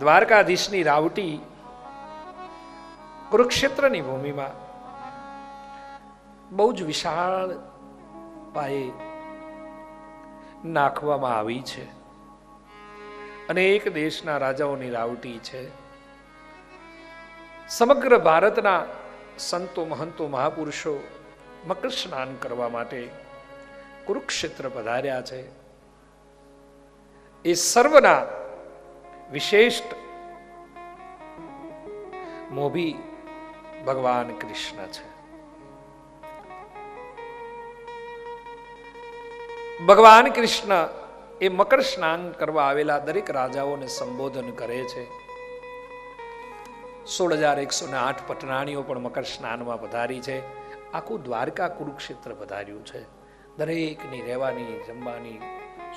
દ્વારકાધીશની રાવટી કુરુક્ષેત્રની ભૂમિમાં બહુ જ વિશાળ પાયે નાખવામાં આવી છે. અને એક દેશના રાજાઓની રાવટી છે. સમગ્ર ભારતના સંતો મહંતો મહાપુરુષો મકર સ્નાન કરવા માટે કુરુક્ષેત્ર પધાર્યા છે. એ સર્વના વિશેષ મોભી ભગવાન કૃષ્ણ છે. ભગવાન કૃષ્ણ એ મકર સ્નાન કરવા આવેલા દરેક રાજાઓને સંબોધન કરે છે. સોળ હજાર એકસો ને આઠ પટનાણીઓ પણ મકર સ્નાનમાં પધારી છે. આખું દ્વારકા કુરુક્ષેત્ર પધાર્યું છે. દરેકની રહેવાની, જમવાની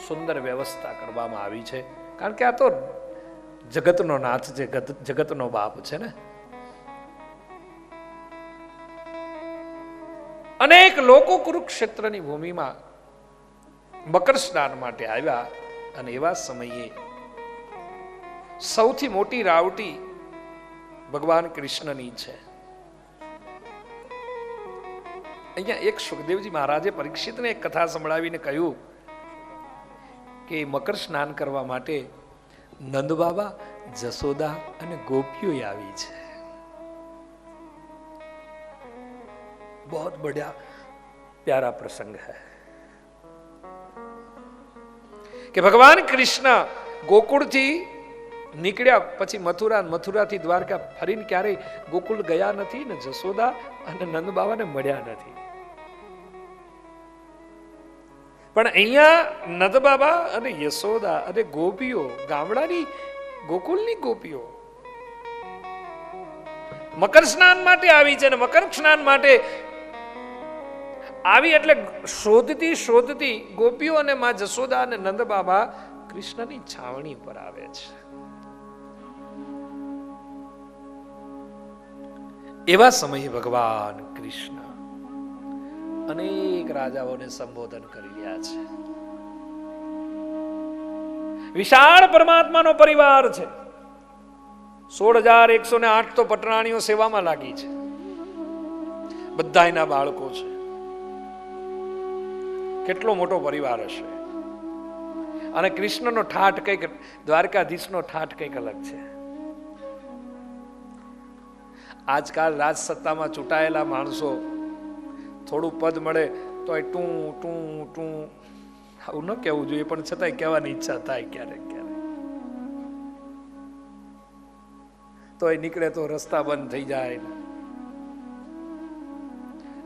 સુંદર વ્યવસ્થા કરવામાં આવી છે. કારણ કે આ તો જગતનો નાથ જે જગતનો બાપ છે ને? અનેક લોકો કુરુક્ષેત્રની ભૂમિમાં મકર સ્નાન માટે આવ્યા અને એવા સમયે સૌથી મોટી રાવટી ભગવાન કૃષ્ણની છે. અહીંયા એક સુખદેવજી મહારાજે પરીક્ષિતને એક કથા સંભળાવીને કહ્યું કે મકર સ્નાન કરવા માટે નંદબાબા જસોદા અને ગોપીઓ આવી છે. બહુ બડા પ્યારા પ્રસંગ હૈ. કે ભગવાન કૃષ્ણ ગોકુળથી નીકળ્યા, પછી મથુરા, મથુરાથી દ્વારકા ફરીને ક્યારેય ગોકુળ ગયા નથી ને જસોદા અને નંદ બાબાને મળ્યા નથી. પણ અહીંયા નંદબાબા અને યશોદા અને ગોપીઓ, ગામડાની ગોકુલની ગોપીઓ મકર સ્નાન માટે આવી છે અને મકર સ્નાન માટે આવી એટલે શોધતી શોધતી ગોપીઓ અને માં જશોદા અને નંદ બાબા કૃષ્ણની છાવણી પર આવે છે. એવા સમયે ભગવાન કૃષ્ણ અનેક રાજાઓને સંબોધન કરી રહ્યા છે. વિશાળ પરમાત્માનો પરિવાર છે. સોળ હજાર એકસો ને આઠ તો પટરાણીઓ સેવામાં લાગી છે. બધા એના બાળકો છે. કેટલો મોટો પરિવાર હશે. અને કૃષ્ણનો ઠાઠ કંઈક, દ્વારકાધીશનો ઠાઠ કંઈક અલગ છે. આજકાલ રાજસત્તામાં ચૂંટાયેલા માણસો થોડું પદ મળે તો એ ટું ટું ટું. આવું ન કહેવું જોઈએ, પણ છતાંય કહેવાની ઈચ્છા થાય ક્યારેક ક્યારેક. તો એ નીકળે તો રસ્તા બંધ થઈ જાય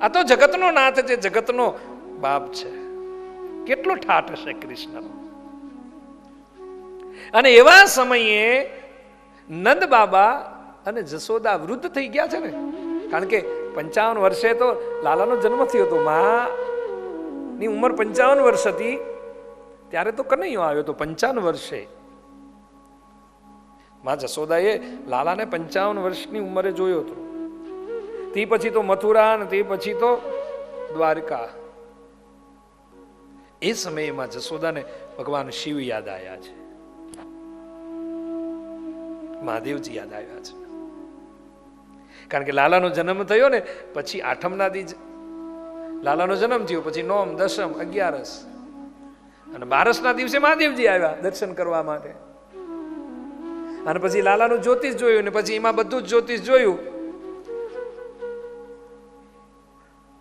આ તો જગતનો નાથ છે, જગતનો બાપ છે. કેટલો ઠાઠ હશે કૃષ્ણનો. અને એવા સમયે નંદ બાબા અને જસોદા વૃદ્ધ થઈ ગયા છે ને. કારણ કે પંચાવન વર્ષે તો લાલાનો જન્મ થયો હતો. મા ની ઉંમર પંચાવન વર્ષ હતી. ત્યારે તો કનૈયો આવ્યો તો પંચાવન વર્ષે. મા જસોદાએ લાલાને પંચાવન વર્ષની ઉંમરે જોયો હતો. તે પછી તો મથુરા અને તે પછી તો દ્વારકા. એ સમયે માં જસોદાને ભગવાન શિવ યાદ આવ્યા છે. મહાદેવજી યાદ આવ્યા છે. કારણ કે લાલાનો જન્મ થયો ને, પછી આઠમના દી લાલાનો જન્મ થયો, પછી નોમ દસમ અગિયારસ. અને બારસના દિવસે મહાદેવજી આવ્યા દર્શન કરવા માટે. અને પછી લાલાનું જ્યોતિષ જોયું ને, પછી એમાં બધું જ જ્યોતિષ જોયું.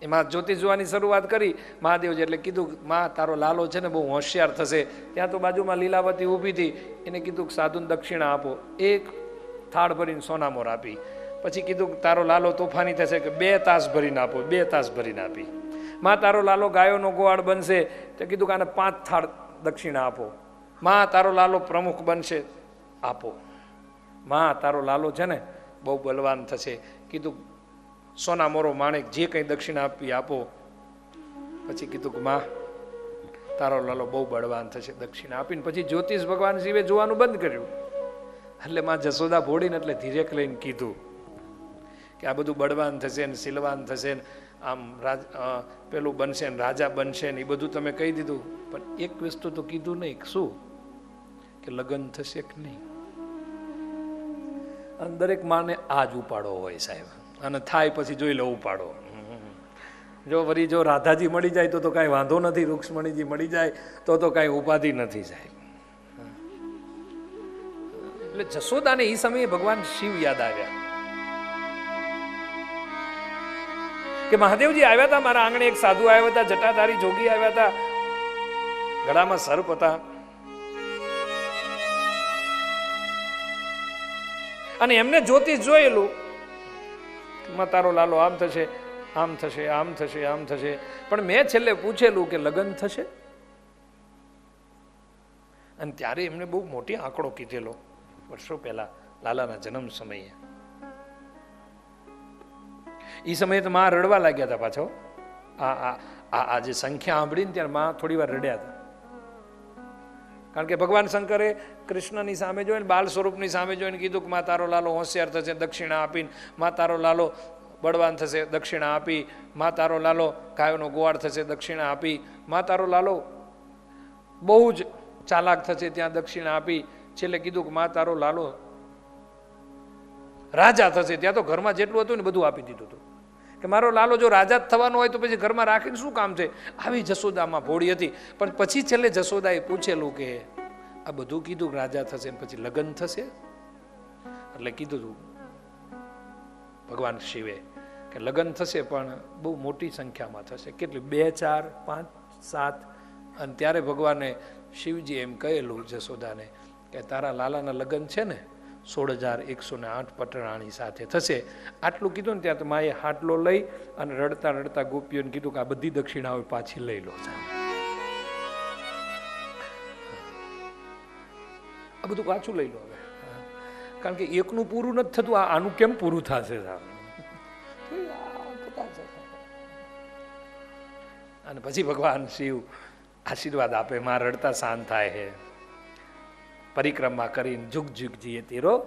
એમાં જ્યોતિષ જોવાની શરૂઆત કરી, મહાદેવજી એટલે કીધું, માં, તારો લાલો છે ને, બહુ હોશિયાર થશે. ત્યાં તો બાજુમાં લીલાવતી ઊભી હતી, એને કીધું સાધુને દક્ષિણા આપો. એક થાળ ભરીને સોનામોર આપી. પછી કીધું તારો લાલો તોફાની થશે કે બે તાસ ભરીને આપો, બે તાસ ભરીને આપી. માં તારો લાલો ગાયોનો ગોવાળ બનશે તો કીધું કે આને પાંચ થાળ દક્ષિણા આપો. માં તારો લાલો પ્રમુખ બનશે, આપો. માં તારો લાલો છે ને બહુ બલવાન થશે. કીધું સોના મોરો માણેક જે કંઈ દક્ષિણા આપવી આપો. પછી કીધું કે માં તારો લાલો બહુ બળવાન થશે, દક્ષિણા આપીને પછી જ્યોતિષ ભગવાન શિવે જોવાનું બંધ કર્યું. એટલે માં જસોદા ભોળીને એટલે ધીરેક લઈને કીધું કે આ બધું બળવાન થશે ને સિલવાન થશે ને આમ રાજ પેલું બનશે ને રાજા બનશે ને એ બધું તમે કહી દીધું. પણ એક વસ્તુ તો કીધું નહીં શું? કે લગ્ન થશે કે નહીં? અને દરેક માને આ જ ઉપાડો હોય સાહેબ. અને થાય પછી જોઈ લો ઉપાડો. જો વળી જો રાધાજી મળી જાય તો તો કાંઈ વાંધો નથી, રૂક્ષ્મણીજી મળી જાય તો તો કાંઈ ઉપાધિ નથી સાહેબ. એટલે જશોદાને એ સમયે ભગવાન શિવ યાદ આવ્યા. કે મહાદેવજી આવ્યા હતા મારા આંગણે એક સાધુ આવ્યા હતા, જટાધારી જોગી આવ્યા હતા. ગળામાં સર્પ હતા. અને એમને જ્યોતિષ જોયેલું. માં, તારો લાલો આમ થશે આમ થશે આમ થશે આમ થશે. પણ મેં છેલ્લે પૂછેલું કે લગ્ન થશે? અને ત્યારે એમને બહુ મોટી આંકડો કીધેલો, વર્ષો પહેલા, લાલાના જન્મ સમયે. એ સમયે તો માં રડવા લાગ્યા હતા પાછો. આ આ આ જે સંખ્યા સાંભળીને ત્યારે માં થોડી વાર રડ્યા હતા. કારણ કે ભગવાન શંકરે કૃષ્ણની સામે જોઈને, બાલ સ્વરૂપની સામે જોઈને કીધું કે, મા, તારો લાલો હોશિયાર થશે, દક્ષિણા આપીને, મા, તારો લાલો બળવાન થશે, દક્ષિણા આપી, મા, તારો લાલો ગાયોનો ગોવાળ થશે, દક્ષિણા આપી, મા, તારો લાલો બહુ જ ચાલાક થશે, ત્યાં દક્ષિણા આપી. છેલ્લે કીધું કે, મા, તારો લાલો રાજા થશે. ત્યાં તો ઘરમાં જેટલું હતું ને બધું આપી દીધું હતું. કે મારો લાલો જો રાજા જ થવાનો હોય તો પછી ઘરમાં રાખીને શું કામ છે? આવી જસોદામાં ભોળી હતી. પણ પછી છેલ્લે જસોદાએ પૂછેલું કે આ બધું કીધું રાજા થશે ને પછી લગ્ન થશે? એટલે કીધું હતું ભગવાન શિવે કે લગ્ન થશે પણ બહુ મોટી સંખ્યામાં થશે. કેટલી? બે, ચાર, પાંચ, સાત. અને ત્યારે ભગવાને શિવજી એમ કહેલું જસોદાને કે તારા લાલાના લગ્ન છે ને સોળ હજાર એકસો ને આઠ પટરાણી સાથે થશે. આટલું કીધું ને ત્યાં તો માએ હાટલો લઈ અને રડતા રડતા ગોપીઓને કીધું કે આ બધી દક્ષિણાઓ પાછી લઈ લો આ બધું પાછું લઈ લો હવે. કારણ કે એકનું પૂરું નથી થતું, આ આનું કેમ પૂરું થશે અને પછી ભગવાન શિવ આશીર્વાદ આપે, માં રડતા શાંત થાય છે પરિક્રમા કરીને જુગ જુગ જીએ તેરો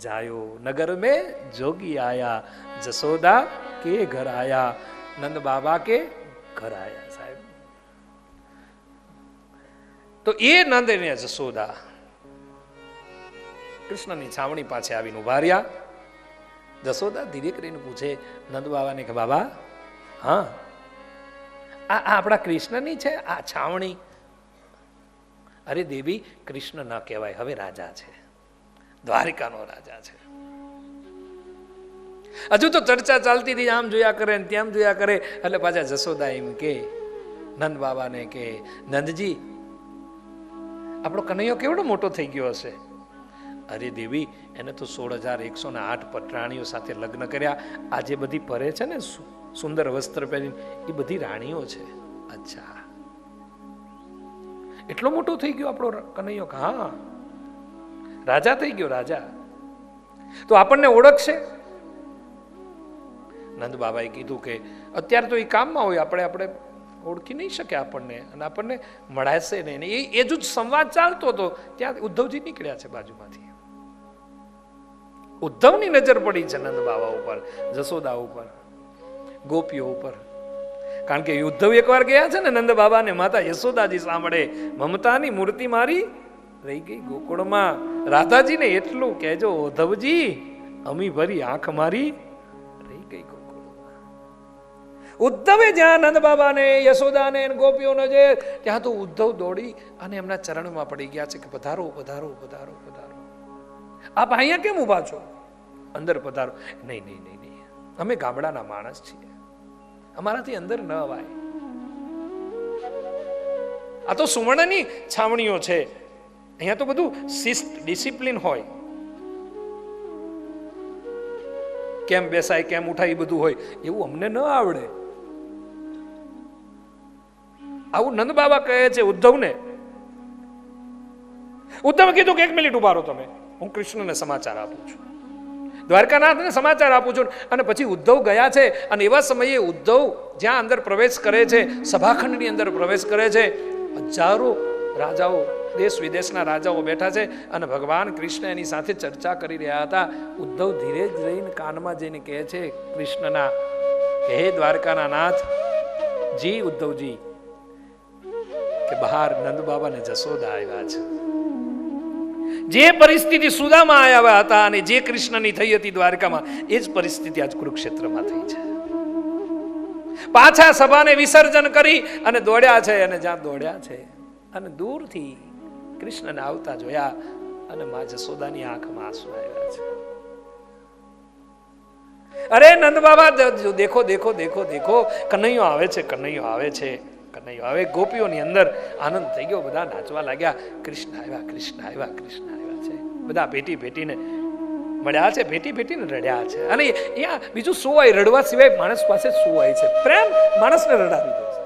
જાયો. નગર મેં જોગી આયા. જસોદા કે ઘર આયા. નંદ બાબા કે ઘર આયા સાહેબ. તો એ નંદ ને જસોદા કૃષ્ણની છાવણી પાસે આવીને ઊભા રહ્યા. જસોદા ધીરે કરીને પૂછે, નંદ બાબાને કે બાબા, હા આ આપણા કૃષ્ણની છે? આ છાવણી અરે દેવી, કૃષ્ણ ન કહેવાય. હવે રાજા છે. દ્વારિકાનો રાજા છે. હજુ તો ચર્ચા ચાલતી હતી, આમ જોયા કરે ને ત્યાં જોયા કરે. એટલે પાછા જશોદા એમ કે, નંદ બાબાને કે, નંદજી, આપણો કનૈયો કેવડો મોટો થઈ ગયો હશે? અરે દેવી, એને તો સોળ હજાર એકસો ને આઠ પટરાણીઓ સાથે લગ્ન કર્યા. આ જે બધી પરે છે ને સુંદર વસ્ત્ર પહેરીને. એ બધી રાણીઓ છે. અચ્છા. એટલો મોટો થઈ ગયો આપણો કનૈયો હા, રાજા થઈ ગયો, રાજા. તો આપણને ઓળખશે. નંદ બાબાએ કીધું કે અત્યારે તો એ કામમાં હોય, આપણે આપણે ઓળખી નહીં શકે આપણને અને આપણને મળાશે નહીં. એ એ જ સંવાદ ચાલતો હતો. ત્યાં ઉદ્ધવજી નીકળ્યા છે બાજુમાંથી. ઉદ્ધવની નજર પડી છે નંદ બાબા ઉપર જસોદા ઉપર, ગોપીઓ ઉપર. કારણ કે ઉદ્ધવ એકવાર ગયા છે ને નંદ બાબાને માતા યશોદાજી સાંભળે, મમતાની મૂર્તિ મારી રહી ગઈ ગોકુળમાં. રાધાજીને એટલું કહેજો, ઉદ્ધવજી અમી ભરી આંખ મારી રહી ગઈ ગોકુળમાં. ઉદ્ધવે જ્યાં નંદ બાબાને, યશોદાને ગોપીઓનો જે ત્યાં તો ઉદ્ધવ દોડી અને એમના ચરણમાં પડી ગયા છે કે, પધારો પધારો પધારો પધારો. આપ અહીંયા કેમ ઊભા છો? અંદર પધારો. નહીં નહીં નહીં નહીં. અમે ગામડાના માણસ છીએ. અમારાથી અંદર ન અવાય આ તો સુવર્ણની છાવણીઓ છે. અહીંયા તો બધું શિસ્ત, ડિસિપ્લિન હોય. કેમ બેસાય, કેમ ઉઠાય, એ બધું હોય. એવું અમને ન આવડે. આવું નંદ બાબા કહે છે ઉદ્ધવને. ઉદ્ધવ કીધું કે એક મિનિટ ઉભારો તમે. હું કૃષ્ણને સમાચાર આપું છું. દ્વારકાનાથને સમાચાર આપું છું. અને પછી ઉદ્ધવ ગયા છે અને એવા સમયે ઉદ્ધવ જ્યાં અંદર પ્રવેશ કરે છે, સભાખંડની અંદર પ્રવેશ કરે છે, હજારો રાજાઓ, દેશ વિદેશના રાજાઓ બેઠા છે અને ભગવાન કૃષ્ણ એની સાથે ચર્ચા કરી રહ્યા હતા. ઉદ્ધવ ધીરે જ રહીને કાનમાં જઈને કહે છે, કૃષ્ણના, હે દ્વારકાના નાથ, જી ઉદ્ધવજી, કે બહાર નંદ બાબા ને જશોદા આવ્યા છે. જે પરિસ્થિતિ સુદામાં આવ્યા હતા અને જે કૃષ્ણની થઈ હતી દ્વારકામાં, એ જ પરિસ્થિતિ આજ કુરુક્ષેત્રમાં થઈ છે. પાછા સભાને વિસર્જન કરી અને દોડ્યા છે અને જ્યાં દોડ્યા છે અને દૂરથી કૃષ્ણને આવતા જોયા અને મા જસોદાની આંખમાં આંસુ આવ્યા છે. અરે નંદ બાબા દેખો દેખો દેખો દેખો, કનૈયો આવે છે, કનૈયો આવે છે. કનૈયો. હવે ગોપીઓની અંદર આનંદ થઈ ગયો. બધા નાચવા લાગ્યા. કૃષ્ણ આવ્યા કૃષ્ણ આવ્યા કૃષ્ણ આવ્યા છે. બધા ભેટી ભેટીને મળ્યા છે, ભેટી ભેટીને રડ્યા છે. અને અહીંયા બીજું હોય રડવા સિવાય માણસ પાસે હોય છે. પ્રેમ માણસને રડાવી દે છે.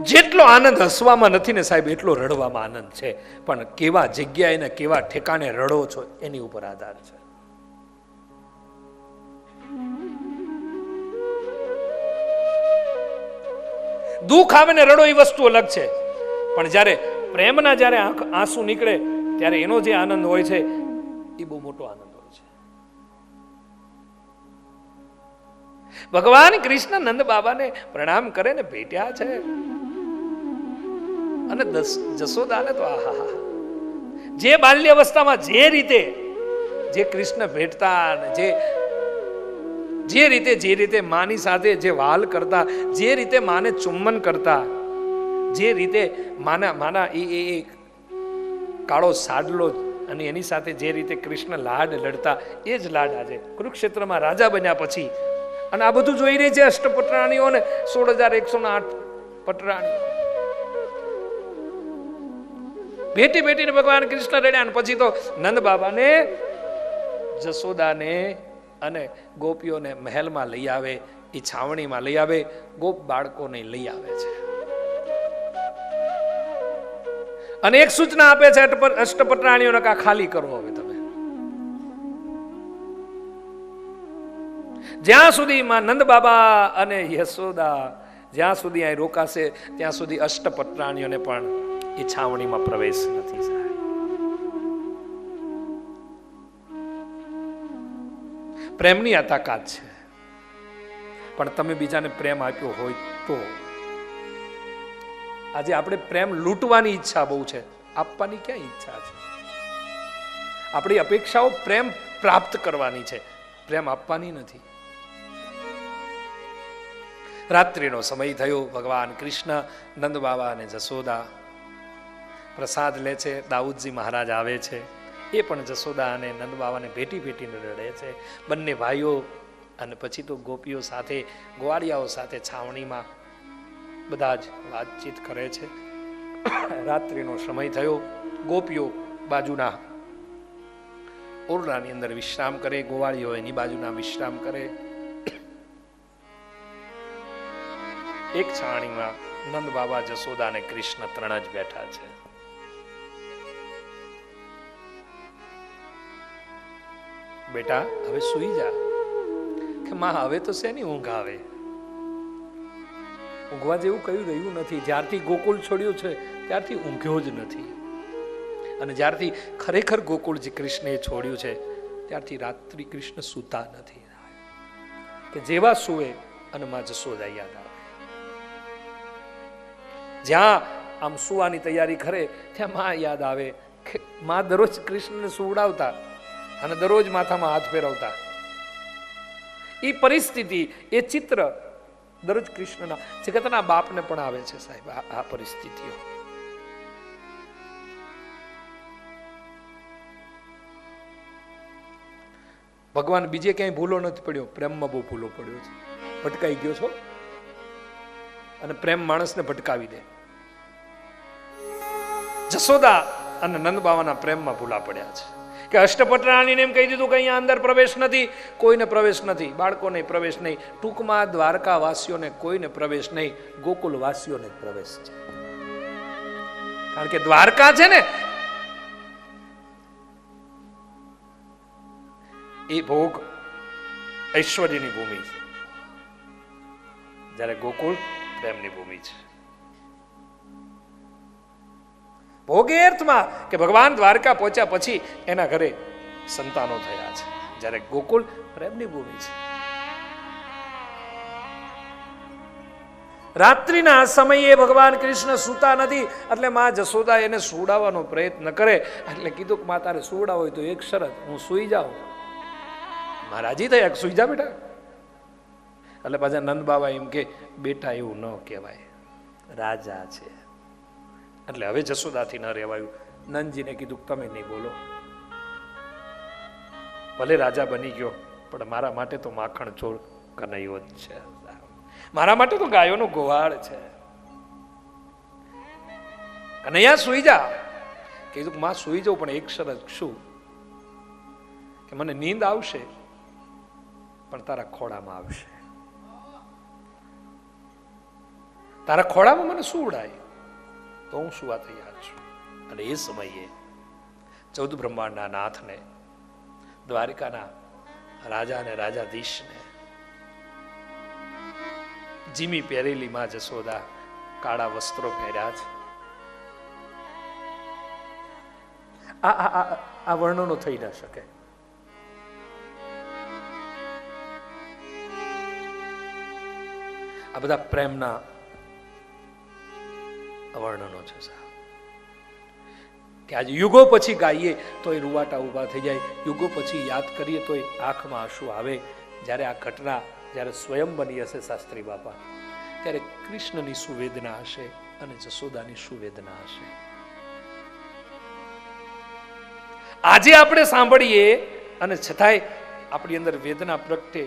જેટલો આનંદ હસવામાં નથી ને સાહેબ, એટલો રડવામાં આનંદ છે. પણ કેવા જગ્યાએ ને કેવા ઠેકાણે રડો છો, એની ઉપર આધાર છે. દુઃખ આવે ને રડો એ વસ્તુ અલગ છે. પણ જ્યારે પ્રેમના જ્યારે આંખ આંસુ નીકળે, ત્યારે એનો જે આનંદ હોય છે, એ બહુ મોટો આનંદ હોય છે. ભગવાન કૃષ્ણ નંદ બાબાને પ્રણામ કરે ને ભેટ્યા છે. અને જસોદાને તો આહા જે બાલ્ય અવસ્થામાં જે રીતે જે કૃષ્ણ ભેટતા જે જે રીતે જે રીતે માની સાથે જે વાલ કરતા, જે રીતે માને ચુંબન કરતા, જે રીતે માના માના એ એ કાળો સાડલો અને એની સાથે જે રીતે કૃષ્ણ લાડ લડતા, એ જ લાડ આજે કુરુક્ષેત્રમાં રાજા બન્યા પછી. અને આ બધું જોઈ રહી છે અષ્ટપટરાણીઓ ને સોળ હજાર એકસો આઠ પટરાણીઓ ભેટી ભેટીને ભગવાન કૃષ્ણ રડ્યા અને પછી તો નંદ બાબાને જસોદાને અને ગોપીઓને મહેલમાં લઈ આવે, એ છાવણીમાં લઈ આવે, ગોપ બાળકોને લઈ આવે છે. અને એક સૂચના આપે છે અષ્ટપટરાણીઓને કા ખાલી કરો હવે તમે. જ્યાં સુધી માં નંદ બાબા અને યશોદા જ્યાં સુધી અહીં રોકાશે, ત્યાં સુધી અષ્ટપટરાણીઓને પણ એ છાવણીમાં પ્રવેશ નથી પ્રેમની આ છે. પણ તમે બીજાને પ્રેમ આપ્યો હોય તો. આજે આપણે પ્રેમ લૂંટવાની ઈચ્છા બહુ છે. આપવાની ક્યાં ઈચ્છા છે? આપણી અપેક્ષાઓ પ્રેમ પ્રાપ્ત કરવાની છે. પ્રેમ આપવાની નથી. રાત્રિનો સમય થયો. ભગવાન કૃષ્ણ નંદ બાબા અને જસોદા પ્રસાદ લે છે. દાઉદજી મહારાજ આવે છે. એ પણ જસોદા અને નંદ બાવાને ભેટી ભેટીને રડે છે. બંને ભાઈઓ અને પછી તો ગોપીઓ સાથે, ગોવાળિયાઓ સાથે છાવણીમાં બધા જ વાતચીત કરે છે. રાત્રિનો સમય થયો. ગોપીઓ બાજુના ઓરડાની અંદર વિશ્રામ કરે ગોવાળીઓ એની બાજુના વિશ્રામ કરે. એક છાણીમાં નંદ બાબા જસોદા અને કૃષ્ણ ત્રણ જ બેઠા છે. બેટા, હવે સુઈ જા. કે માં, હવે તો શેની ઊંઘ આવે. ઊંઘવા જેવું કયું રહ્યું નથી. જ્યારથી ગોકુળ છોડ્યું છે, ત્યારથી ઊંઘ્યો જ નથી. અને જ્યારથી ખરેખર ગોકુળ જે કૃષ્ણે છોડ્યું છે, ત્યારથી રાત્રિ કૃષ્ણ સૂતા નથી. કે જેવા સુવે, અને માં જસોદા યાદ આવે. જ્યાં આમ સુવાની તૈયારી કરે, ત્યાં માં યાદ આવે કે માં દરરોજ કૃષ્ણને સુવડાવતા. અને દરરોજ માથામાં હાથ ફેરવતા. એ પરિસ્થિતિ, એ ચિત્ર દરરોજ કૃષ્ણના, જગતના બાપને પણ આવે છે સાહેબ, આ પરિસ્થિતિઓ. ભગવાન બીજે ક્યાંય ભૂલો નથી પડ્યો, પ્રેમમાં બહુ ભૂલો પડ્યો છે. ભટકાઈ ગયો છો? અને પ્રેમ માણસને ભટકાવી દે. જસોદા અને નંદ બાવાના પ્રેમમાં ભૂલા પડ્યા છે. કે અષ્ટપટરાણીને એમ કહી દીધું કે અહીંયા અંદર પ્રવેશ નથી, કોઈને પ્રવેશ નથી, બાળકોને પ્રવેશ નહીં, ટૂંકમાં દ્વારકા વાસીઓને કોઈને પ્રવેશ નહીં ગોકુલ વાસીઓને પ્રવેશ છે. કારણ કે દ્વારકા છે ને, એ ભોગ ઐશ્વર્યની ભૂમિ છે. જ્યારે ગોકુળ પ્રેમની ભૂમિ છે. ભોગે અર્થમાં કે ભગવાન દ્વારકા પહોંચ્યા પછી એના ઘરે સંતાનો થયા છે. જ્યારે ગોકુળ પ્રેમની ભૂમિ છે. રાત્રિના સમયે ભગવાન કૃષ્ણ સૂતા નથી, એટલે માં જશોદા એને સુવડાવવાનો પ્રયત્ન કરે. એટલે કીધું કે માં તારે સુવડાવ હોય તો એક શરત, હું સુઈ જાઉં. માં રાજી થયા સુઈ જા બેટા. એટલે પાછા નંદ બાબા એમ કે, બેટા, એવું ન કહેવાય. રાજા છે. એટલે હવે જશોદાથી ન રહેવાયું નંદજીને કીધું, તમે નહીં બોલો. ભલે રાજા બની ગયો, પણ મારા માટે તો માખણ ચોર કનૈયો જ છે. મારા માટે તો ગાયોનો ગોવાળ છે. કનૈયા, સુઈ જા. કીધું, માં, સુઈ જાઉં, પણ એક શરત શું? કે મને નીંદ આવશે, પણ તારા ખોળામાં આવશે. તારા ખોળામાં મને શું ઉડાય? તો હું શું વાત યાદ છું. અને એ સમયે ચૌદ બ્રહ્માંડના નાથને, દ્વારિકાના રાજા અને રાજાધીશને, જીમી પહેરેલી માં જસોદા કાળા વસ્ત્રો પહેર્યા છે. આ આ વર્ણનો થઈ ન શકે. આ બધા પ્રેમના વર્ણનો છે કે આજે યુગો પછી ગાઈએ તો એ રૂવાટા ઊભા થઈ જાય, યુગો પછી યાદ કરીએ તો આંખમાં આંસુ આવે. જ્યારે આ ઘટના જ્યારે સ્વયં બની હશે શાસ્ત્રી બાપા, ત્યારે કૃષ્ણની સુવેદના હશે અને જસોદાની સુવેદના હશે. આજે આપણે સાંભળીએ અને છતાંય આપણી અંદર વેદના પ્રગટે.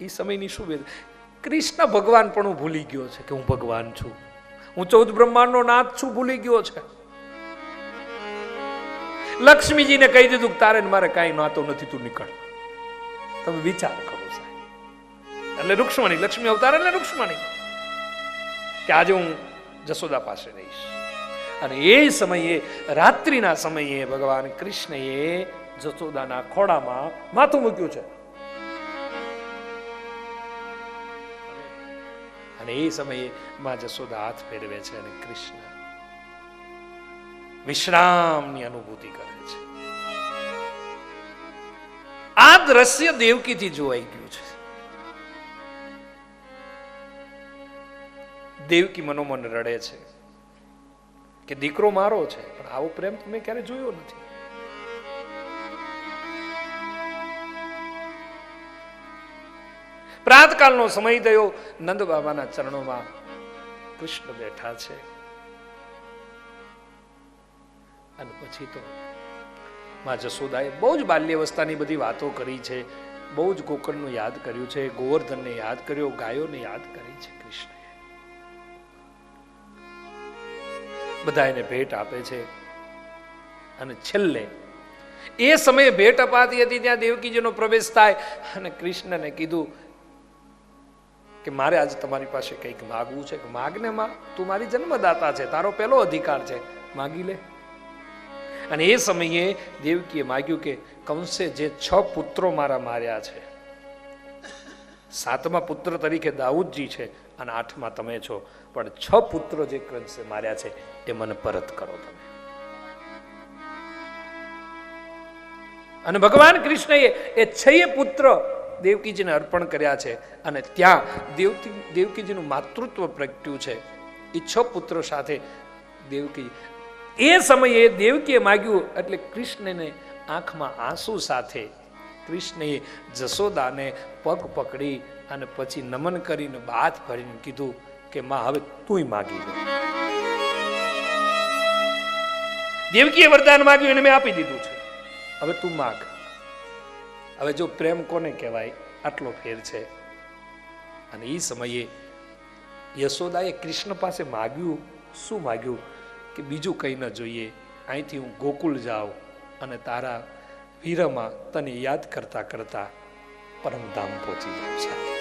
એ સમયની શું વેદ કૃષ્ણ ભગવાન પણ હું ભૂલી ગયો છે કે હું ભગવાન છું. હું ચૌદ બ્રહ્માંડનો નાથ છું, ભૂલી ગયો છે. લક્ષ્મીજીને કહી દીધું કે તારે મારે કાંઈ નાતો નથી, તું નીકળ. તમે વિચાર કરો સાહેબ. એટલે રૂક્ષ્મણી, લક્ષ્મી અવતાર એટલે રૂક્ષ્મણી. કે આજે હું જશોદા પાસે રહીશ. અને એ સમયે, રાત્રિના સમયે ભગવાન કૃષ્ણએ જસોદાના ખોડામાં માથું મૂક્યું છે. અને એ સમયે માં જશોદા હાથ ફેરવે છે અને કૃષ્ણ વિશ્રામની અનુભૂતિ કરે છે. આ દ્રશ્ય દેવકીથી જોવાઈ ગયું છે. દેવકી મનોમન રડે છે કે દીકરો મારો છે, પણ આવો પ્રેમ તમે ક્યારે જોયો નથી? પ્રાતકાળનો સમય થયો નંદ બાબાના ચરણોમાં કૃષ્ણ બેઠા છે. અને પછી તો માં જસોદાએ બહુ જ બાલ્યાવસ્થાની બધી વાતો કરી છે. બહુ જ ગોકર્ણનું યાદ કર્યું છે. ગોવર્ધનને યાદ કર્યો. ગાયોને યાદ કરી છે કૃષ્ણએ બધા એને ભેટ આપે છે. અને છેલ્લે, એ સમયે ભેટ અપાતી હતી ત્યાં દેવકીજીનો પ્રવેશ થાય. અને કૃષ્ણને કીધું કે મારે આજે તમારી પાસે કંઈક માગવું છે? કે માગને માં, તું મારી જન્મદાતા છે, તારો પહેલો અધિકાર છે. માગી લે. અને એ સમયે દેવકીએ માગ્યું કે કંસે જે છ પુત્રો મારા માર્યા છે. સાતમા પુત્ર તરીકે દાઉદજી છે અને આઠમા તમે છો. પણ છ પુત્રો જે કંસે માર્યા છે, એ મને પરત કરો તમે. અને ભગવાન કૃષ્ણએ એ છયે પુત્ર દેવકીજીને અર્પણ કર્યા છે અને ત્યાં દેવકી દેવકીજીનું માતૃત્વ પ્રગટ્યું છે. એ છ પુત્રો સાથે દેવકી. એ સમયે દેવકીએ માગ્યું એટલે કૃષ્ણને આંખમાં આંસુ સાથે કૃષ્ણએ જશોદાને પગ પકડી અને પછી નમન કરીને બાથ ભરીને કીધું કે માં, હવે તુંય માગી લે. દેવકીએ વરદાન માગ્યું એને મેં આપી દીધું છે. હવે તું માગ. હવે જો પ્રેમ કોને કહેવાય? આટલો ફેર છે. અને એ સમયે યશોદાએ કૃષ્ણ પાસે માગ્યું. શું માગ્યું? કે બીજું કંઈ ન જોઈએ. અહીંથી હું ગોકુળ જાઉં અને તારા વીરમાં તને યાદ કરતા કરતા પરમધામ પહોંચી જાઉં છે.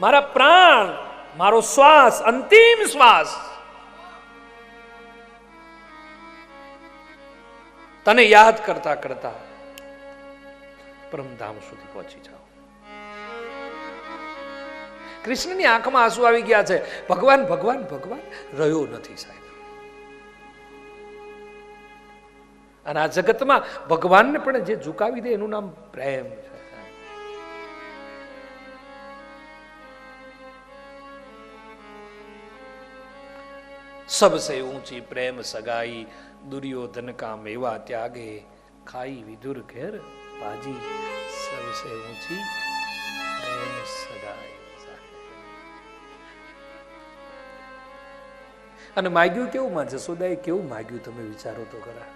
મારા પ્રાણ, મારો શ્વાસ, અંતિમ શ્વાસ તને યાદ કરતા કરતા પરમધામ સુધી પહોંચી જાઓ. કૃષ્ણની આંખમાં આંસુ આવી ગયા છે. ભગવાન ભગવાન ભગવાન, રહ્યો નથી સાહેબ. અને આ જગતમાં ભગવાનને પણ જે ઝુકાવી દે એનું નામ પ્રેમ છે સબસે ઊંચી પ્રેમ સગાઈ દુર્યોધન કા મેવા ત્યાગે ખાઈ વિધુર ઘેર પાજી સબસે ઊંચી પ્રેમ સદાય અને માગ્યું કેવું માં જસોદાએ કેવું માગ્યું તમે વિચારો તો ખરા.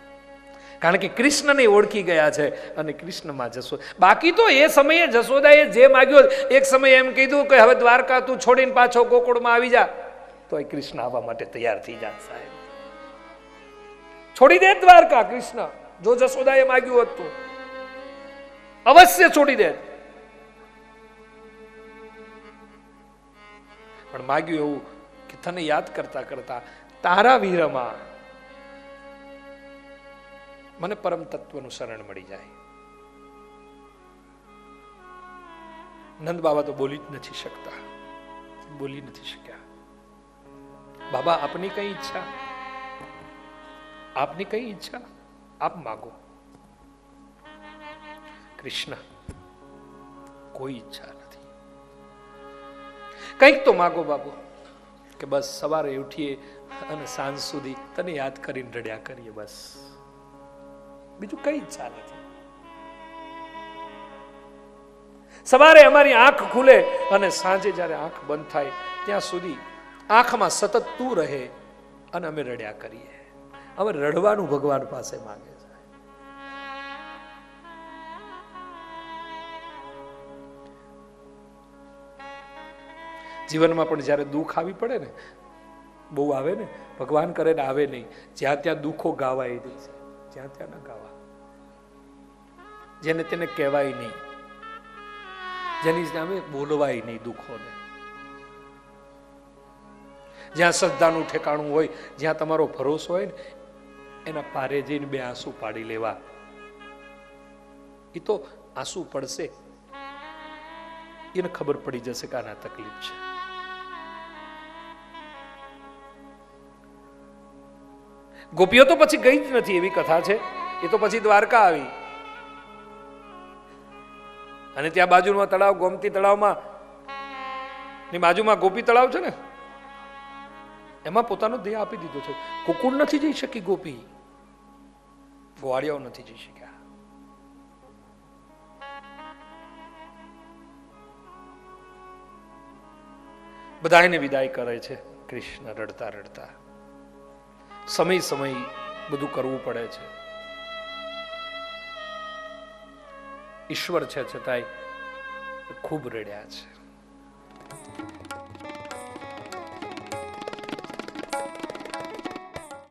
કારણ કે કૃષ્ણને ઓળખી ગયા છે અને કૃષ્ણમાં જશો બાકી તો એ સમયે જશોદાએ જે માગ્યો એક સમયે એમ કીધું કે હવે દ્વારકા તું છોડીને પાછો ગોકુળમાં આવી જા. તો એ કૃષ્ણ આવવા માટે તૈયાર થઈ જાય સાહેબ. છોડી દે દ્વારકા, કૃષ્ણ. જો જશોદાએ માગ્યું હતું. અવશ્ય છોડી દે. પણ માગ્યું એવું કે તને યાદ કરતા કરતા તારા વીરમાં મને પરમ તત્વનું શરણ મળી જાય. નંદ બાબા તો બોલી જ નથી શકતા. બોલી નથી શક્યા. બાબા, આપની કઈ ઈચ્છા? આપની કઈ ઈચ્છા? આપ માગો. કૃષ્ણ, કોઈ ઈચ્છા નથી. કંઈક તો માગો બાબુ કે બસ સવારે ઉઠીએ અને સાંજ સુધી તને યાદ કરીને રડ્યા કરીએ બસ. બીજું કઈ ઈચ્છા નથી. સવારે અમારી આંખ ખુલે અને સાંજે જ્યારે આંખ બંધ થાય, ત્યાં સુધી આંખમાં સતત તું રહે અને અમે રડ્યા કરીએ. હવે રડવાનું ભગવાન પાસે માંગે છે. જીવનમાં પણ જ્યારે દુઃખ આવી પડે ને, બહુ આવે ને, ભગવાન કરે ને આવે નહીં. જ્યાં ત્યાં દુઃખો ગાવાય દે છે. જ્યાં ત્યાં ના ગાવા જેને તેને કહેવાય નહીં. જેની સામે બોલવાય નહીં દુઃખોને. જ્યાં શ્રદ્ધાનું ઠેકાણું હોય, જ્યાં તમારો ભરોસો હોય ને એના પારે જઈને બે આંસુ પાડી લેવા. એ તો આંસુ પડશે. એને ખબર પડી જશે કે આના તકલીફ છે. ગોપીઓ તો પછી ગઈ જ નથી એવી કથા છે. એ તો પછી દ્વારકા આવી. અને ત્યાં બાજુમાં તળાવ, ગોમતી તળાવમાં, ની બાજુમાં ગોપી તળાવ છે ને? એમાં પોતાનો દેહ આપી દીધો છે. કુકુર નથી જઈ શકી ગોપી. ગોવાળિયાઓ નથી જઈ શક્યા. બધા એને વિદાય કરે છે કૃષ્ણ રડતા રડતા. સમય સમય બધું કરવું પડે છે. ઈશ્વર છે છતાંય ખૂબ રડ્યા છે.